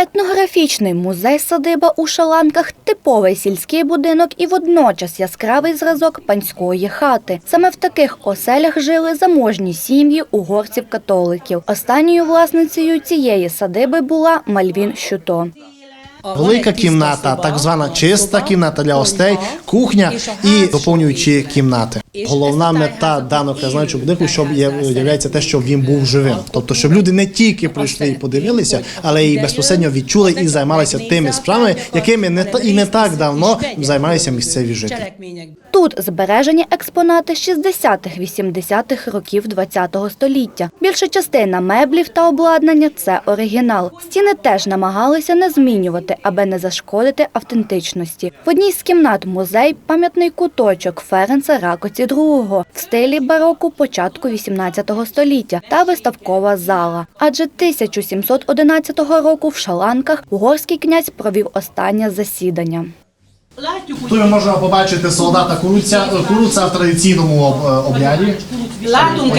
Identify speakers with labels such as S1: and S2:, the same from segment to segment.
S1: Етнографічний музей садиба у Шаланках типовий сільський будинок і водночас яскравий зразок панської хати. Саме в таких оселях жили заможні сім'ї угорців-католиків. Останньою власницею цієї садиби була Мальвін Щуто.
S2: Велика кімната, так звана чиста кімната для гостей, кухня і доповнюючі кімнати. Головна мета даного краєзнавчого будинку, щоб є являється те, щоб він був живим. Тобто, щоб люди не тільки прийшли і подивилися, але й безпосередньо відчули і займалися тими справами, якими не та- і не так давно займалися місцеві жителі.
S1: Тут збережені експонати 60-х-80-х років ХХ століття. Більша частина меблів та обладнання це оригінал. Стіни теж намагалися не змінювати, аби не зашкодити автентичності. В одній з кімнат музей пам'ятний куточок Ференца Ракоці II в стилі бароку початку 18 століття та виставкова зала. Адже 1711 року в Шаланках угорський князь провів останнє засідання.
S2: Тут ми можемо побачити солдата куруця, куруця в традиційному е, обряді.
S3: Látunk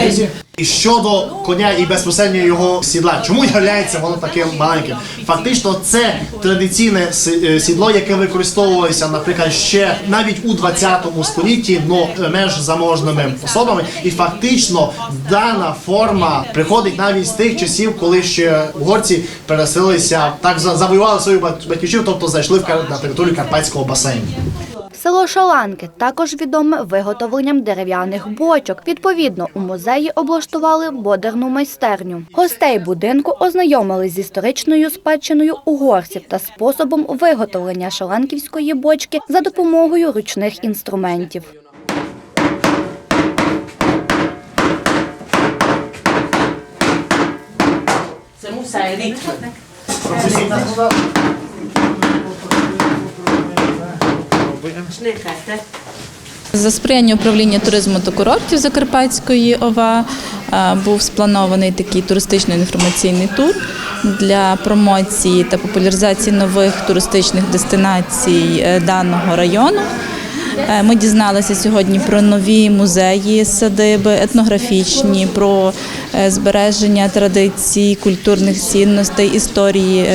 S2: І щодо коня і безпосередньо його сідла, чому являється воно таким маленьким? Фактично, це традиційне е, сідло, яке використовувалося, наприклад, ще навіть у 20 столітті, но меж заможними особами. І фактично дана форма приходить навіть з тих часів, коли ще угорці переселилися, так за- завоювали свою батьківщину, тобто зайшли в на територію Карпатського басейну.
S1: Село Шаланки також відоме виготовленням дерев'яних бочок. Відповідно, у музеї облаштували бодерну майстерню. Гостей будинку ознайомили з історичною спадщиною угорців та способом виготовлення шаланківської бочки за допомогою ручних інструментів.
S3: se muszáj ritmo.
S4: За сприяння управління туризму та курортів Закарпатської ОВА був спланований такий туристичний інформаційний тур для промоції та популяризації нових туристичних дестинацій е, даного району. Е, Ми дізналися сьогодні про нові музеї, садиби, етнографічні, про е, збереження традицій, культурних цінностей, історії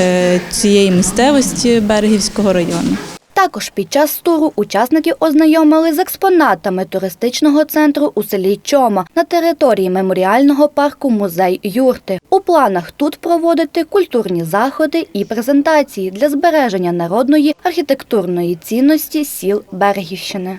S4: цієї місцевості Берегівського району.
S1: Також під час туру учасників ознайомили з експонатами туристичного центру у селі Чома на території меморіального парку музей юрти. У планах тут проводити культурні заходи і презентації для збереження народної архітектурної цінності сіл Берегівщини.